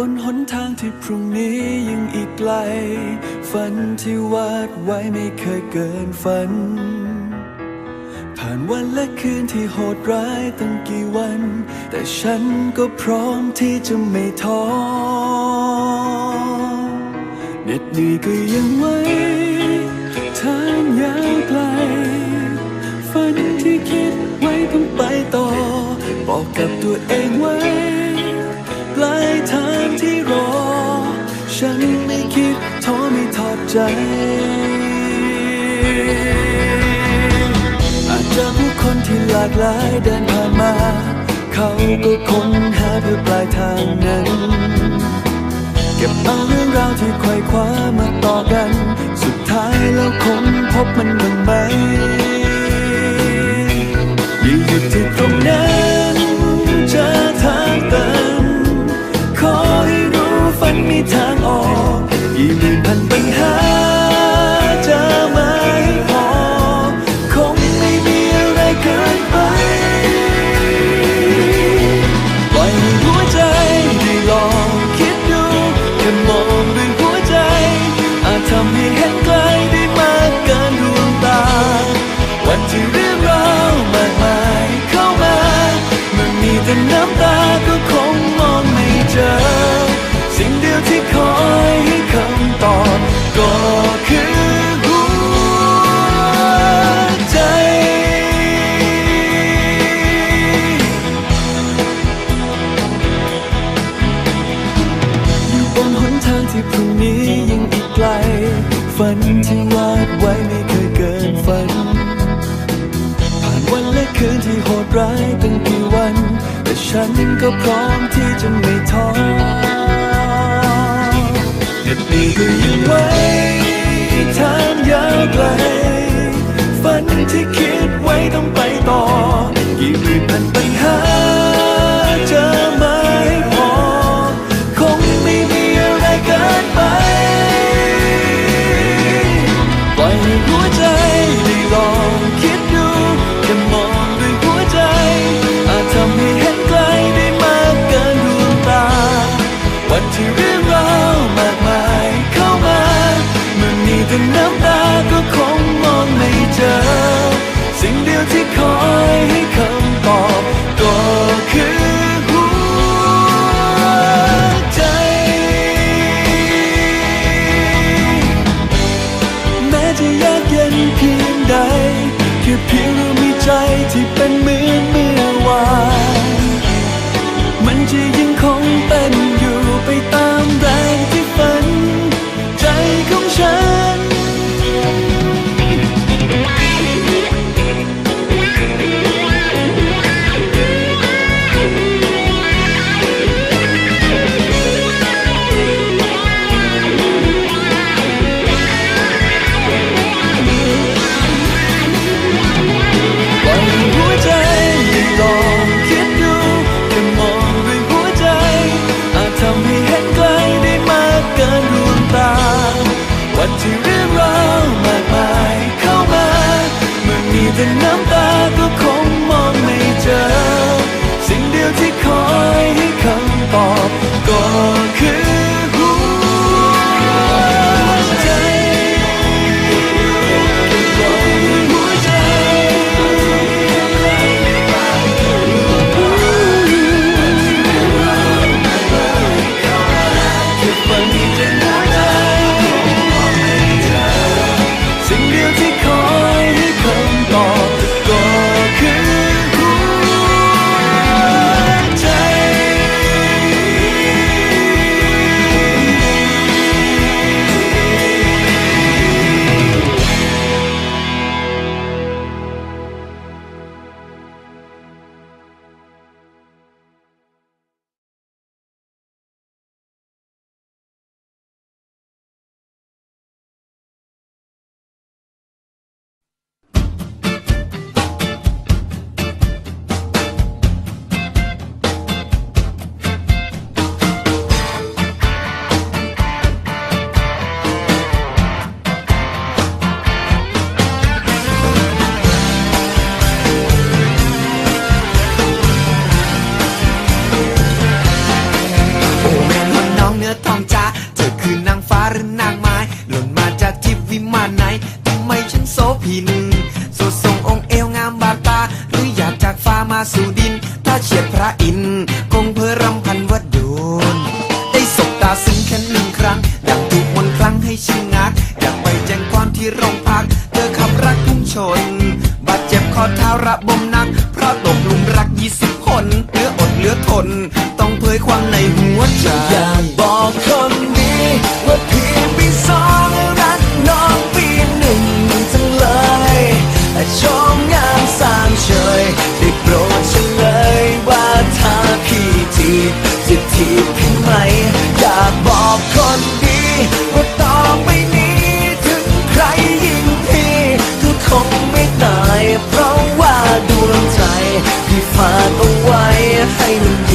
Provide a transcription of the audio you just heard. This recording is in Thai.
บนหนทางที่พรุ่งนี้ยังอีกไกล ฝันที่วาดไว้ไม่เคยเกินฝัน ผ่านวันและคืนที่โหดร้ายตั้งกี่วัน แต่ฉันก็พร้อมที่จะไม่ท้อเหน็ดเหนื่อยก็ยังไหวทางยาวไกล ฝันที่คิดไว้ต้องไปต่อ บอกกับตัวเองไว้ป ใจอาจจะผู้คนที่หลากหลายเดินผ่านมา เขาก็ค้นหาเพื่อปลายทางนั้น เก็บเอาเรื่องราวที่ไขว่คว้ามาต่อกัน สุดท้ายแล้วคงพบมันบ้างไหมอย่าหยุดที่ตรงนั้นจอทางตันขอให้รู้ฝันมีทางออกยี่หมื่นพัน ฉันก็พร้อมที่จะไม่ท้อเหน็ดเหนื่อยก็ยังไว ฉันโสพินสดทรงองค์เอวงามบาดตา หรืออยากจากฟ้ามาสู่ดิน ถ้าเฉียดพระอินคงเพอรำพันวัดโดน ได้สบตาซึ้งแค่หนึ่งครั้ง ดังถูกมนครั้งให้ชิงงักอยากไปแจ้งความที่โรงพัก เธอขับรักพุ่งชน บาดเจ็บข้อเท้าระบม ที่ฝากเอาไว้ให้